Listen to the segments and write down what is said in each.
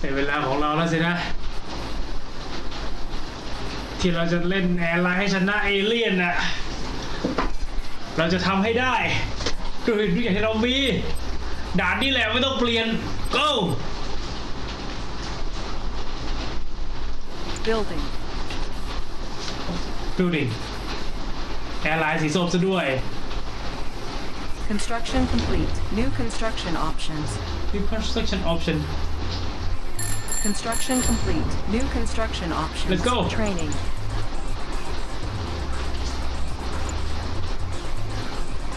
เป็นเวลาของเราแล้วสินะ ที่เราจะเล่นแอร์ไลน์ให้ชนะเอเลี่ยนน่ะ เราจะทำให้ได้ด้วยด้วยอย่างที่เรามีด่านนี่แหละไม่ต้องเปลี่ยน go Building. building แอร์ไลน์สีส้มซะด้วย Construction complete. New construction options. new construction option Construction complete. New construction options. Let's go. Training.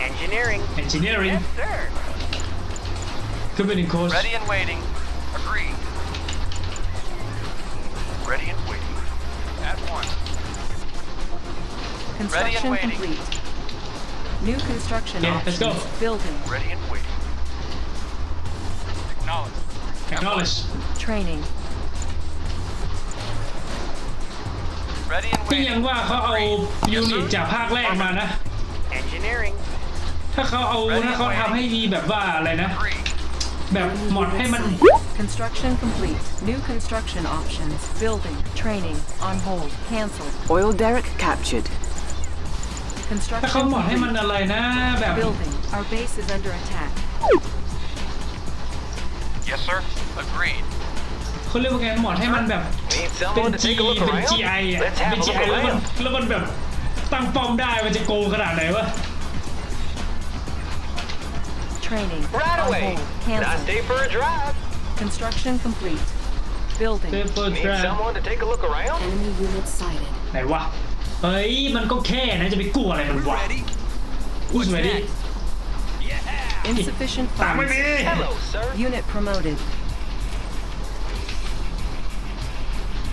Engineering. Engineering. Yes, sir. Committing course. Ready and waiting. Agreed. Ready and waiting. At one. Construction Ready and complete. New construction yeah, options. Let's go. Building. Ready and waiting. Acknowledge. Acknowledge. Training. Ready and ที่ waiting. ยังว่าเขาเอา Agreed. ยู Yes, นิต sir. จากภาคแรกมานะ Engineering. ถ้าเขาเอา Ready ถ้าเขา and ทำให้ดีแบบว่าอะไรนะ Agreed. แบบหมดให้มัน Construction complete. New construction options. Building. Training. On hold. Cancel. Oil derrick captured. ถ้าเขา Construction หมดให้มัน complete. อะไรนะ แบบ Building. Our base is under attack. Yes, sir. Agreed. เขาเรียกว่าไงหมดให้มันแบบ Need เป็น someone to G take a look เป็น around? GI อะ Let's เป็น have a GI look แล้วมัน around. แล้วมันแบบตั้งป้อมได้มันจะโกงขนาดไหนวะ Training. Right On away. hold. Nice Cancel. day for a drive. Construction complete. Building. Paper Need Drive someone to take a look around? Enemy unit sighted. ไหนวะ เฮ้ย มันก็แค่นะจะไปกลัวอะไรมันวะอุ้ยสวยดิ Insufficient ตามไม่ funds. มี Hello, sir. Unit promoted.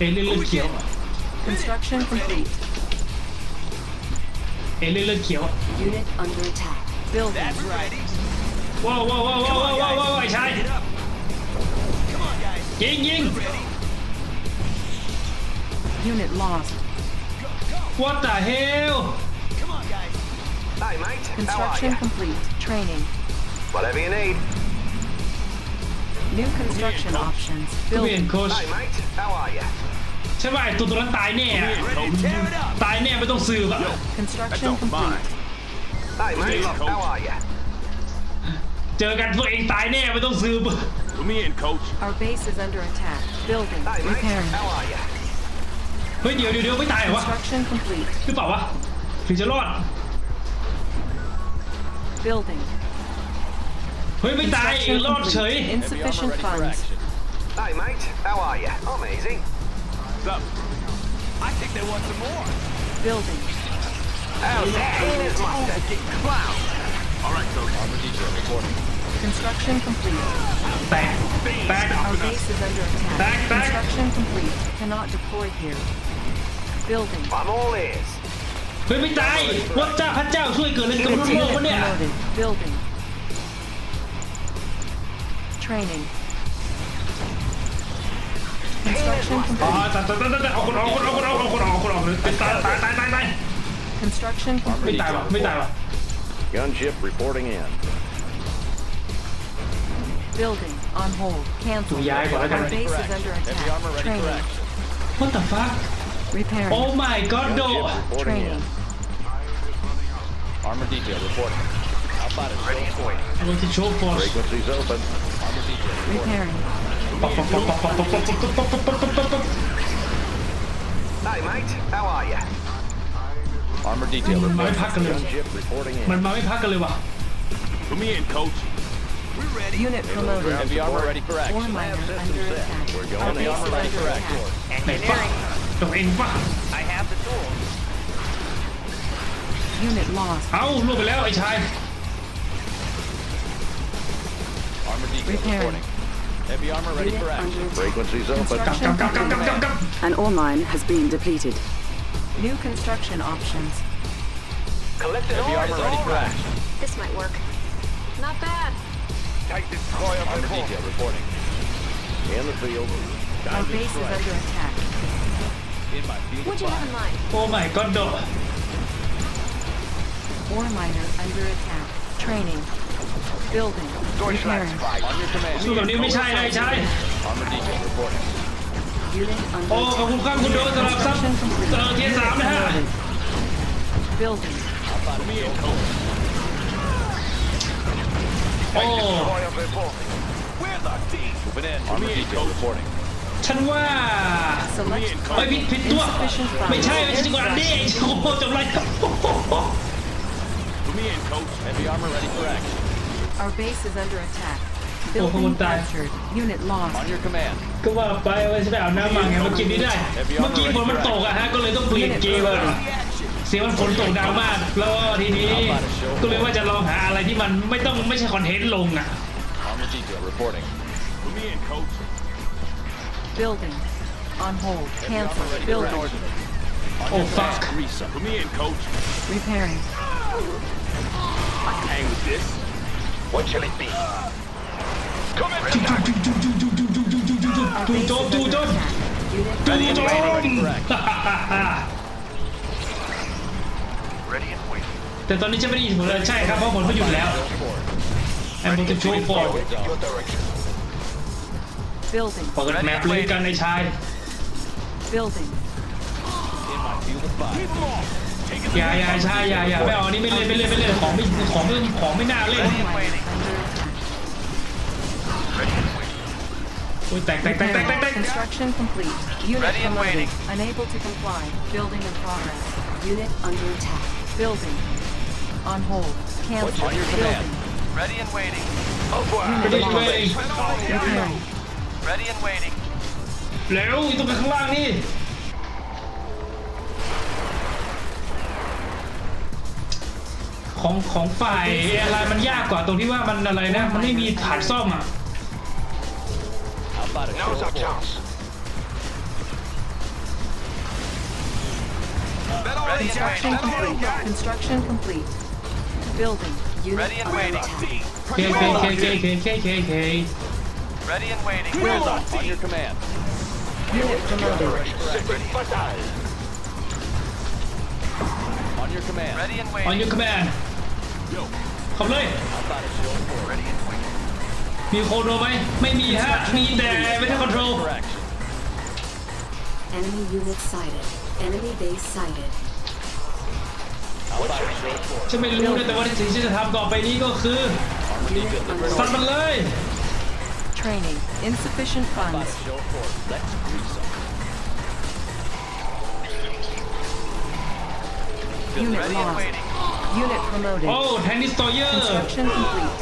เอเลี่ยนเลือดเขียว Construction complete. เอเลี่ยนเลือดเขียว Unit under attack. Building.ว้าวว้าวว้าวว้าวว้าวว้าวว้าวไอ้ชายยิงยิง Unit lost. what the hell Hi, mate. How are Construction you? complete. Training. Whatever you need. New construction options. ก็เปลี่ยน Building. โค้ช Hi, mate. How are you? ใช่ป่ะไอ้ตัวตัวนั้นตายแน่อะตายแน่ไม่ต้องสืบอะ Construction complete. Hi, mate. How are you? เจอกันตัวเองตายแน่ไม่ต้องสืบ Put me in, coach. Our base is under attack. Building. Hi, mate. Repairing. How are you? เฮ้ยเดี๋ยวเดี๋ยวเดี๋ยวไม่ตายเหรอวะ Construction complete. หรือเปล่าวะถึงจะรอด Building. เฮ้ยไม่ตาย Construction รอดเฉย complete. Insufficient funds. Hi, mate. How are you? Amazing. What's up? I think they want some more. Building. How's that? Ain't his mustard. Clown. All right, coach. Armor detail reporting. Construction complete. แตกแตก Our base is under attack. Back, back. Construction complete. Cannot deploy here. Building. I'm all ears. เฮ้ยไม่ตายวัดเจ้าพระเจ้าช่วยเกิดอะไรกับลูกโลก Unit วะเนี่ย promoted. Building. Training. Construction อ๋อ complete. ตายตายตายตายเอาคนออกคนออกคนออกเอาคนออกคนออกเลยตายตายตายตายตาย Construction ไม่ complete. ตายวะไม่ตายวะ Gunship reporting in. Building. On hold. Cancel. Yeah, I got it. Our base is under Heavy armor attack. ready for Training. action. what the fuck Repairing. oh my god โด Gunship reporting Training. in. Armor detail reporting. How about it? Ready and waiting. มันจะโชว์ฟอร์ส Frequencies open. Armor detail reporting. Repairing. Hi, mate. How are you? Armor detail มันมาไม่ reporting. พักกันเลย Gunship reporting มัน in. มาไม่พักกันเลยว่ะ Put me in, coach. Unit promoted. Heavy armor ready for Ore action. miner System under set. attack. We're Our going base in. is Ready under for attack. action. ไหนปะ Engineering. ตัวเองปะ I have the tools. Unit lost. เอ้าล่วงไปแล้วไอ้ชาย Armor detail Repairing. reporting. Heavy armor ready for action. Frequencies open. An ore mine has been depleted. New construction options. Collected Heavy armor ready for action. This might work. Not bad. Take this coil armor detail reporting. In the field. Our base is under attack. In my field. What do you have in mind? Oh my god, no. Ore miner under attack. Training. Building. Deutschland Repairing. strike. On your command. สู้แบบนี้ไม่ใช่นะไอ้ชาย On Armor detail reporting. Unit โอ้ under ขอบคุณ attack. ครับคุณโดนสำหรับซับเออเทียร์สามนะฮะ Building. Oh. Where the D? Moving in. Armor detail reporting. ฉันว่า Select เฮ้ยผิดผิดตัว insufficient ไม่ funds. ใช่ไม่ใช่จังหวะนี้โอ้โหจบเลยครับ Put me in, coach. Heavy armor ready for action. Our base is under attack. Oh, Building hold on. captured. Unit lost. On your command. ก็ว่าไปว่าจะไปอาบน้ำมาไงเมื่อกี้นี้ได้ เมื่อกี้ฝนมันตกอะฮะก็เลยต้องเปลี่ยนเกมอะเสียงมันฝนตกดังมากแล้วก็ทีนี้ก็เลยว่าจะลองหาอะไรที่มันไม่ต้องไม่ใช่คอนเทนต์ลงอะ Armor detail reporting. Put me in, coach. Building. On hold. Cancel. ready for Building. action. On Oh, your fuck. command, Risa. Put me in, coach. Repairing. I can hang with this. What shall it be? Come in. จู่โจมจู่โจม Unit จู่โจม Ready and waiting. แต่ตอนนี้จะไม่ได้ยินผมเลยใช่ครับเพราะฝนเขาหยุดแล้วแอมโบจะช่วยฟอร์ Your direction. building. เปิดแมปเลยกันในชาย Building. In my field of fire. Keep them off. Take it อย่าอย่าใช่อย่าอย่าไม่เอาอันนี้ไม่เล่นไม่เล่นไม่เล่นของไม่ของไม่ของไม่น่าเล่น Under attack. โอ้ยแตกแตกแตกแตกแตกแตก Repairing. Construction complete. Unit Ready and promoted. waiting. Unable to comply. Building in progress. Unit under attack. Building. On hold. Cancel. On your command. Building. Ready and waiting. ไม่ได้เว้ย Repairing. Ready and waiting. เร็วอยู่ตรงข้างล่างนี่ ของของฝ่ายอะไรมันยากกว่าตรงที่ว่ามันอะไรนะ มันไม่มีฐานซ่อมอะ How about a show of force? Ready and Construction waiting. complete. Construction complete. Building. Unit Ready and under waiting. attack. เคเคเคเคเคเคเคเค Ready and waiting. On your command. Unit promoted. On your command. Ready and ออน waiting. ยูคแมน ขับเลย How about a show of force? Ready and waiting. มีโคโนไหมไม่มีฮะ มีแต่ไม่ได้คอนโทรล For action. Enemy unit sighted. Enemy base sighted. How about a show of force? ฉันไม่รู้นะแต่ว่าสิ่งที่จะทำต่อไปนี้ก็คือ Armor detail reporting. สัตว์มันเลย Training. Insufficient How about funds. a show of force? Let's grease them. Unit Ready and lost. waiting. Unit promoted. โอ้แทนนิสโตเยอร์ Construction complete.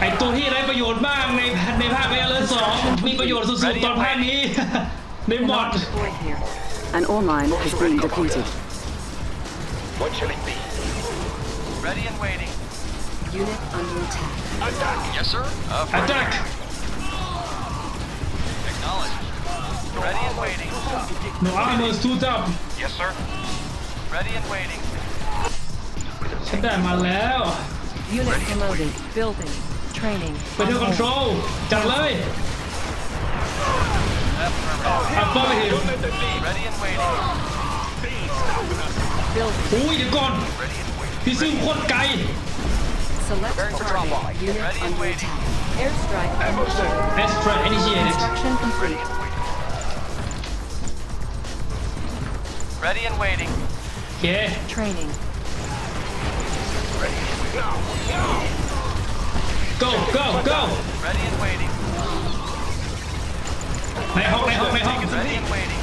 ไอตัวที่ไร้ประโยชน์มากในในภาคเอเลสองมีประโยชน์สุดๆตอนภาคนี้ ในมอด Cannot deploy here. An ore mine has been depleted. What shall it be? Ready and waiting. Unit under attack. Yes, sir. อัจัก Acknowledged. Ready and waiting. หนูอาร์เมอร์สูตับ Yes, sir. Ready and waiting. ฉันได้มาแล้ว Unit promoted. Building. Training. ไปเที่ยวคอนโทรลจัดเลยอัพเปอร์ไปเห็น Ready and waiting. Building. อุ้ยเดี๋ยวก่อน Ready and waiting. พี่ซึ่งโคตรไกล Select target. Unit Ready and under waiting. attack. Airstrike underway. เอสตราอินิเชต Construction complete. Ready and waiting. โอเค Training. go go go Ready and waiting. ในห้องในห้องในห้อง Ready and waiting.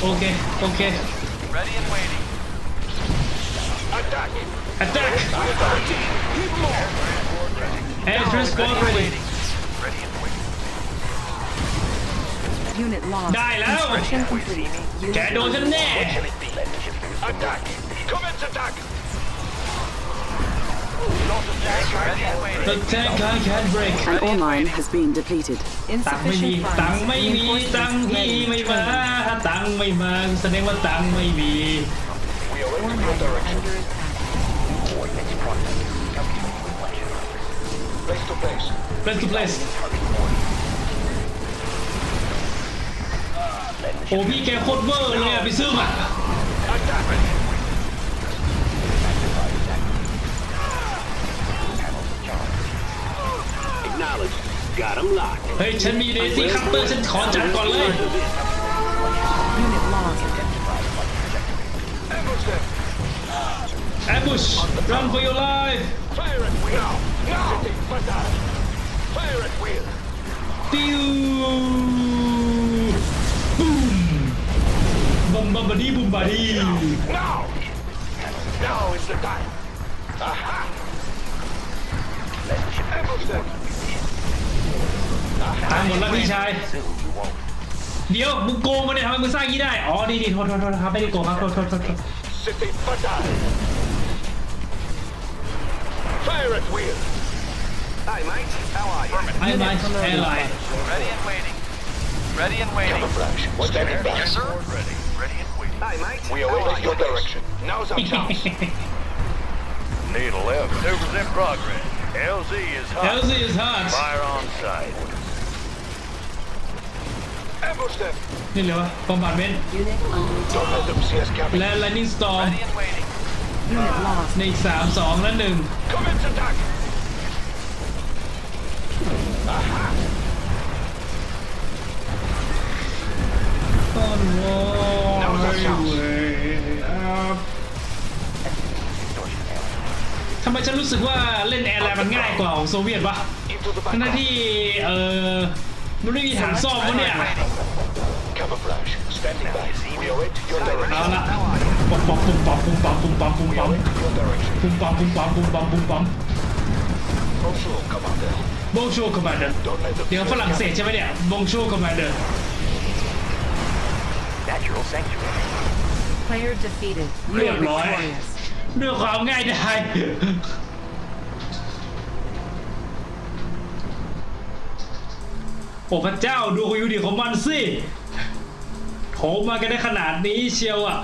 โอเค โอเค Ready and waiting. attack air transport ready Unit lost. ได้แล้ว Construction complete. แกโดนฉันแน่ Attack! Commence attack! Ready and waiting. the tank I can't break An ore mine has been depleted. ตังค์ไม่มี Insufficient ตังค์ funds. ไม่มี Reinforcements ตังค์พี่ ready. ไม่มา Training. ถ้าตังค์ไม่มาแสดงว่าตังค์ไม่มี Ore miner under attack. Place to place. place to place โอ้พี่แกโคตรเวอร์เลยอะพี่ซึ่งอะ Attack! Got him locked. เฮ้ยฉันมีเดซี่คัตเตอร์ฉันขอจัดก่อนเลย Unit lost. ambush run for your life Fire at will. Now. Now. Fatal. Fire at will. ปิ้ว มบัมบัมบาดีบูมบาดี Now. Now is the time. Aha. Let's ambush them. ตายหมดแล้วพี่ชาย เดี๋ยวมึงโกงมาเนี่ยทำไมมึงสร้างอย่างนี้ได้ อ๋อ นี่นี่โทษโทษโทษครับไม่ได้โกงครับโทษโทษโทษโทษ City fatal. Fire at will. Hi, mate. How are you? ไอ้ไม้แอร์ไลน์ Ready and waiting. Ready and waiting. Camouflage. Standing by. Yes, sir. Ready. Ready and waiting. Hi, mate. We await your direction. Now's our chance. Need a left. Maneuvers in progress. LZ is hot. LZ is hot Fire on sight. Ambush them. นี่เลยวะบอมบาร์เมนต์ Unit under attack. Don't let them see us coming. และ Lightning Storm Ready and waiting. Unit lost. ในอีกสามสองและหนึ่ง Commence attack. ต้นวอทำไมฉันรู้สึกว่าเล่นแอร์ไลน์มันง่ายกว่าของโซเวียตวะ Into the ทั้ง battle. ที่เออมันไม่มีฐานซ่อมวะเนี่ย Camouflage. Standing by. We await your เอา direction. ละปอมปอมปุ้มปอมปุ้มปอมปุ้มปอมปุ้ม We ปอม await your direction. ปุ้มปอมปุ้มปอมปุ้มปอมปุ้มปอม Bonjour, Commander. บงชูคอมมานเดอร์ Don't let them เดี๋ยวฝรั่งเศสใช่ไหมเนี่ยบงชูคอมมานเดอร์ Natural sanctuary. Player defeated. You เรียบ are ร้อย victorious. ด้วยความง่ายดาย โอ้พระเจ้าดูคุยูดีของมันสิโถมมากันได้ขนาดนี้เชียวอะ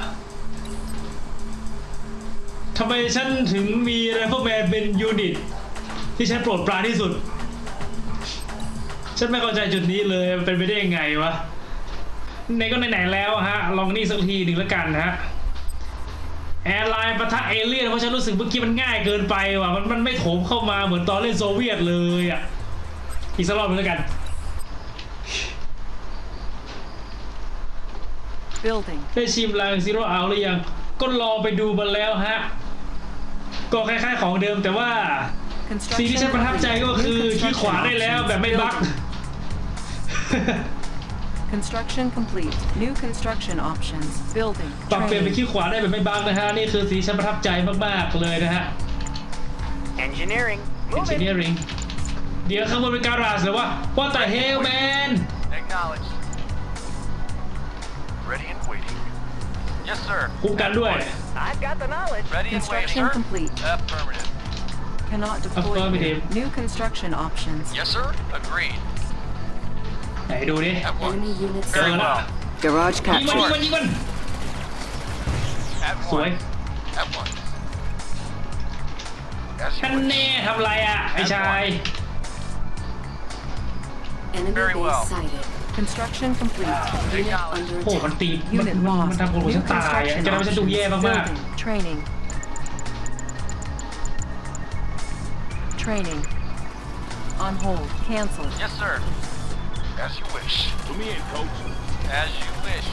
ทำไมฉันถึงมีไรเฟิลแมนเป็นยูนิต ที่ฉันโปรดปรานที่สุด ฉันไม่เข้าใจจุดนี้เลยมันเป็นไปได้ยังไงวะ ไหนก็ไหนๆแล้วฮะ ลองนี่สักทีหนึ่งแล้วกันนะฮะแอร์ไลน์ปะทะเอเลี่ยนเพราะฉันรู้สึกเมื่อกี้มันง่ายเกินไปว่ะมันมันไม่โถมเข้ามาเหมือนตอนเล่นโซเวียตเลยอะ อีกสักรอบหนึงแล้วกัน Building. ได้ชิมลางซีโร่เอาหรือยัง ก็ลองไปดูมาแล้วฮะ ก็คล้ายๆของเดิมแต่ว่าสิ่ง Construction ที่ฉันประทับใจก็ complete. คือ New ขี้ขวา construction ได้แล้ว options. แบบไม่บั๊ก Building. Construction complete. New construction options. Building. ปรับเปลี่ยนเป็น Training. ขี้ขวาได้แบบไม่บั๊กนะฮะ นี่คือสิ่งที่ฉันประทับใจมากๆเลยนะฮะ Engineering. Moving. engineering เดี๋ยวข้างบนเป็นการาสหรือว่า what the hell man Acknowledged. Ready and waiting. Yes, sir. คุ้มกันด้วย I've got the knowledge. Ready and waiting, Construction sir. complete. Affirmative. Cannot deploy. Affirmative. here. New construction options. Yes, sir. Agreed. ไหนดูดิ At one. Enemy units Very Going well. up. Garage ยิงมันยิง captured. มันยิงมัน At สวย one. At one. As you ท่าน wish. แน่ทำไรอ่ะ ไอ้ชาย Enemy Very well. base sighted. Construction complete. Unit Acknowledged. under โอ้มัน attack. ตีมัน Unit มัน lost. มันทำผม New ฉันตายอ่ะ construction จะทำให้ฉันดู options. แย่มาก Building. Training. Training. On hold. Cancelled. Yes, sir. As you wish. Put me in, coach. As you wish.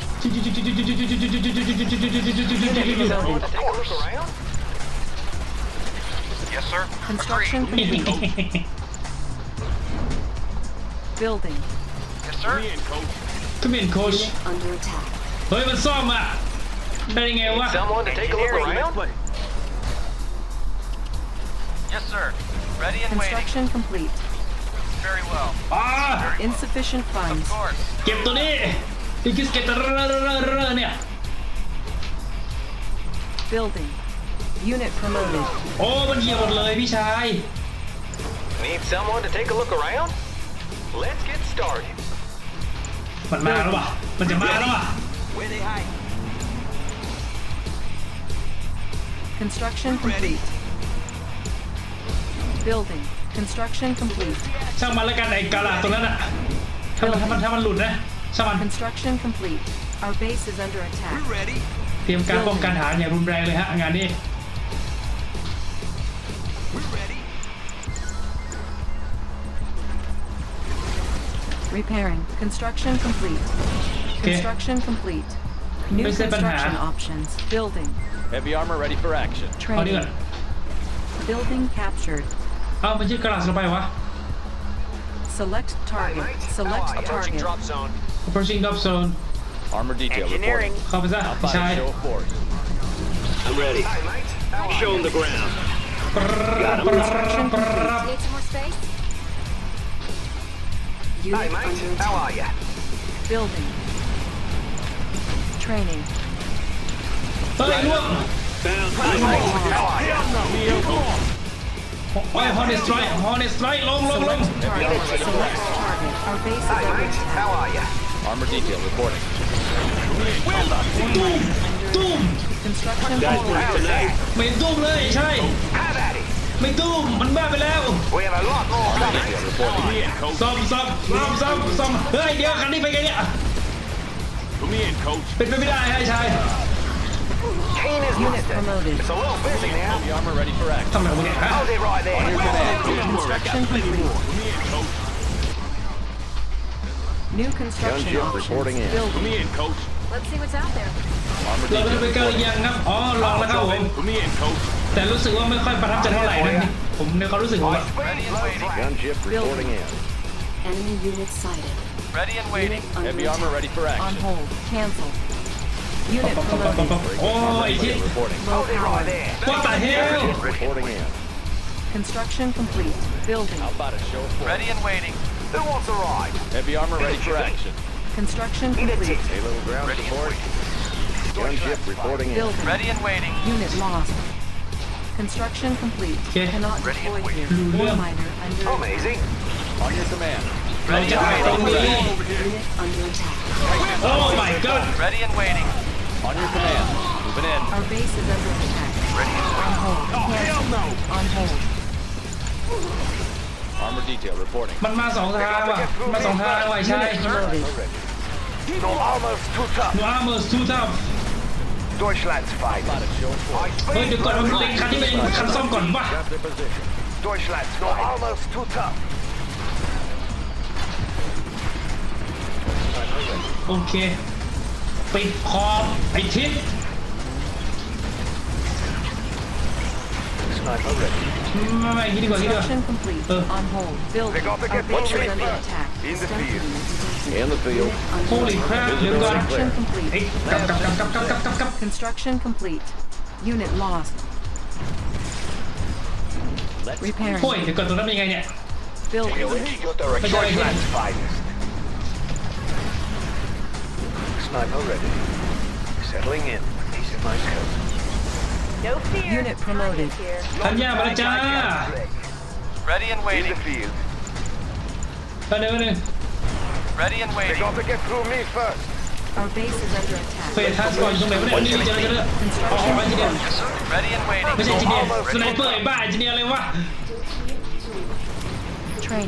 Yes, sir. Construction complete. Building. Yes, sir. Come in, coach. Under attack. What even saw that? Betting it what? Someone to take a look around. Yes, sir. Ready and waiting. Construction complete Very well. อ่า Insufficient Of funds. course. เก็บตัวนี้อีกิสเก็บตัวเนี่ย Building. Unit promoted. โอ้ มันเหยียบหมดเลยพี่ชาย Need someone to take a look around? Let's get started. มันมาแล้วว่ะ มันจะมาแล้วว่ะ Where they hide? Construction complete. Building. Construction complete. ช่างมันแล้วกันไอ้กาลาตรงนั้นอ่ะ ถ้ามันถ้ามันถ้ามันหลุดนะ ช่างมัน Construction complete. Our base is under attack. ready. เตรียมการป้องกันฐานอย่างรุนแรงเลยฮะ งานนี้ We're ready. Repairing. Construction complete. Construction complete. New Where's the banana? construction options. Building. Heavy armor ready for action. เอาดีก่อน Training. Building captured. เอามันยึดกระดาษเราไปวะ Select target. Select Approaching target. drop zone. approaching drop zone Armor detail Engineering. reporting. เข้าไปซะ How พี่ about ชาย a show of force? I'm ready. Show them the ground. Construction complete. Need some more space? Unit under attack. Building. Training. เฮ้ยล่วงโ อ้ยฮอร์เนสไตร์ฮอร์เนสไตร์ลงลงลง Select target. Select target. Our base is under attack. Armor detail reporting. ตุ้มตุ้ม Construction complete. ไม่ตุ้มเลยใช่ไม่ตุ้มมันบ้าไปแล้ว Detail reporting. ซ่อมซ่อมซ่อมซ่อมซ่อมเฮ้ยเดี๋ยวคันนี้ไปไงเนี่ย Come in, coach. เป็นไปไม่ได้ให้ชาย Unit promoted. Heavy armor ready for action. ทำอะไรวะเนี่ยฮะ On your command. Construction complete. New construction Gunship options. reporting in. Building. Come in, coach. Let's see what's out there. Armor เรา detail จะไปเกิน reporting. ยังครับ อ๋อ ลองแล้วครับผม Come in, coach. แต่รู้สึกว่าไม่ค่อยประทับใจเท่าไหร่นะนี่ผมในความรู้สึกผมอะ Gunship reporting in. Enemy unit sighted. Ready and Unit under Heavy armor attack. ready for On action. hold. Cancel. Unit oh, I hit. What the hell? Construction complete. Building. How about a show for Ready and waiting. Who wants a ride? Heavy armor ready for action. Construction complete. Halo ground ready support. Gunship reporting in. Ready and waiting. Unit lost. Construction complete. Okay. Cannot deploy here. Blue miner under oh, Amazing. On your command. Ready and waiting. Unit under attack. Oh my god. Ready and waiting. On your command. Moving in. Our base is under attack. On hold. Cancel. On hold. Armor detail reporting. มันมาสองทางว่ะมาสองทางว่ะไอ้ชาย Unit promoted. No armor's too tough. หนูอาร์เมอร์ทูทับ Deutschland's fine. How about a show of force? เฮ้ยเดี๋ยวก่อนมันเล็งคันที่เป็นคันซ่อมก่อนวะ Got their position. Deutschland's no armor's too tough. โอเค ปิดขอบไอ้ทิศ Sniper ready. ไม่ไม่คิดดีกว่าคิดดีกว่า Construction complete. Uh. On hold. Building. They got to Our get base what is you under need. attack. In the Stealth field. unit detected. In the field. Unit under Holy attack. crap เดี๋ยวก่อน Construction เอ้ย complete. กลับกลับกลับกลับกลับกลับกลับ Construction complete. Unit lost. Repairing. โอ้ยเดี๋ยวก่อนตรงนั้นเป็นยังไงเนี่ย Building. Your direction. But, uh, Deutschland's finest. sniper already. Settling in with piece of my scope. No fear. Unit promoted. Here. Ready and waiting. In the field. Ready. Ready and waiting. They got to get through me first. Our base is under attack. Wait, has gone. Don't it. Oh, engineer. Ready and waiting. Where's? Sniper,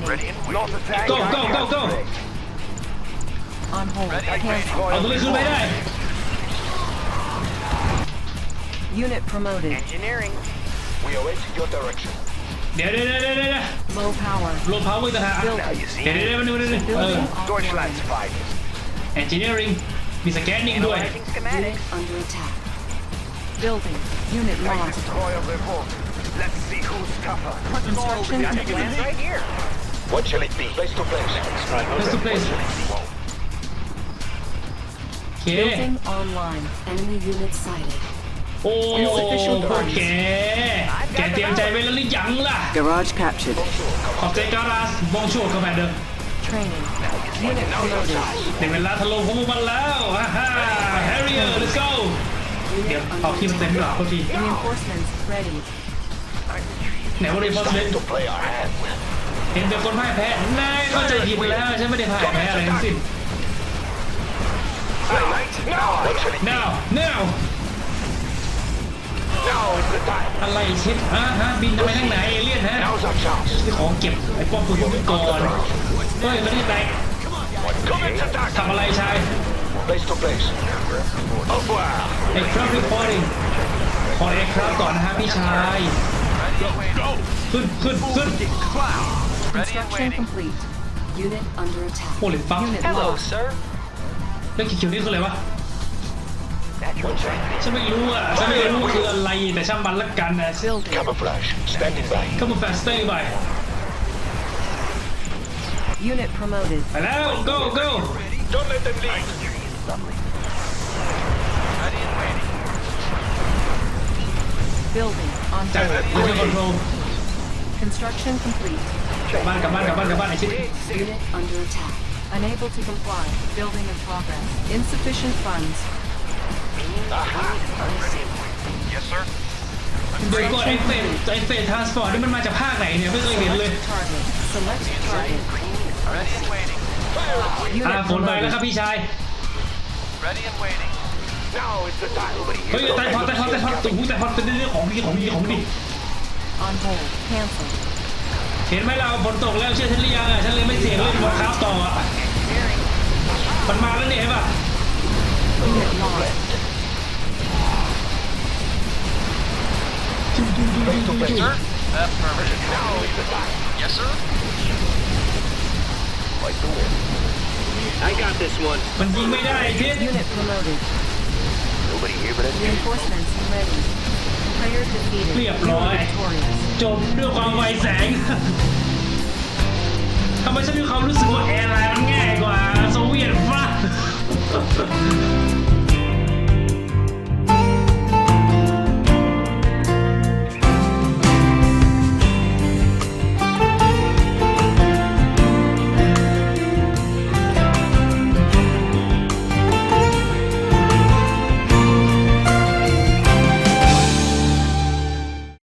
Ready and waiting. Go, go, go, go on hold. Ready, I'm gonna Unit promoted. Engineering. We await your direction. Yeah, yeah, yeah, yeah, yeah. Low power. Low power the Now. Yeah, yeah, yeah, Engineering. Mechanik nur. Unit under attack. Building. Unit lost. Let's see who's tougher. Construction. Right here. What shall it be? Place to place. Place to place. เค Building online. Enemy unit sighted. โอ้โอเคแกเตรียมใจไว้แล้วหรือยังล่ะ Garage captured. ขอบใจการาสบองชั่วคอมแมนเดอร์ Training. Unit promoted. ถึงเวลาถล่มของพวกมันแล้วฮ่าฮ่า Harrier let's go เดี๋ยว Unit เอาที่มันเต็มหลักเขาที Reinforcements ready. ไหนว่ารีพอร์ตเล่น To play our hand. เห็นเป็นคนพ่ายแพ้นายเข้าใจผิดไปแล้วฉันไม่ได้พ่ายแพ้อะไรทั้งสิ้น Hey, mate. Now. What shall it now now Now is the time. อะไรชิดฮะฮะบินทำไมทั้งไหนเอเลี่ยนฮะ Now's our chance. ของเก็บไอ้ป้อมปืนพวกนี้ก่อนเฮ้ยมันนี่ไหน Come into attack. ทำอะไรชาย Place to place. Au revoir. ไอ้ครับรีพอร์ติ้งขอเอ็กครับก่อนนะฮะพี่ชาย ขึ้นขึ้นขึ้น Construction complete. Unit under attack. โอ้หรือปั๊บ Unit Hello, lost. sir. แล้วเขียวๆนี่คืออะไรวะฉันไม่รู้อะฉันไม่รู้คืออะไรแต่ช่างมันละกันนะ Building. Camouflage. Standing by. ก็มาแฟสเต้ไป Unit promoted. ไปแล้ว go go Don't let them leave. Building on จาก hold. ยูนิคอนโทรล Construction complete. กลับบ้านกลับบ้านกลับบ้านกลับบ้านไอ้ชิบ Unit under attack. Unable to comply. Building in progress. Insufficient funds. Yes, sir. เดี๋ยวก่อนไอ้เฟสไอ้เฟสทรานสปอร์ตนี่มันมาจากภาคไหนเนี่ยไม่เคยเห็นเลย Target. Select target. Ready and waiting. อ่า Unit ฝนไปแล้วครับ promoted. พี่ชาย Ready and waiting. Now is the time. Nobody เฮ้ยแต่พอแต่พอแต่พอตุ้งแต่พอเป็นเรื่องของดีของดีของดี On hold. Cancel. เห็นไหมเราฝนตกแล้วเชื่อฉันหรือยังอะฉันเลยไม่เสี่ยงเล่นวอร์คราฟต่ออะมันมาแล้วเนี่ยเห็นป่ะ Unit lost. Sir? Affirmative. Yes, sir. I got this one. มันยิงไม่ได้ทิศ Unit promoted. Nobody here but us. Reinforcements ready. Player defeated. เรียบ You ร้อ are ย victorious. จบด้วยความไวแสง ทำไมฉันมีความรู้สึกว่าแอร์ไลน์มันง่ายกว่าโซเวียตฟ้า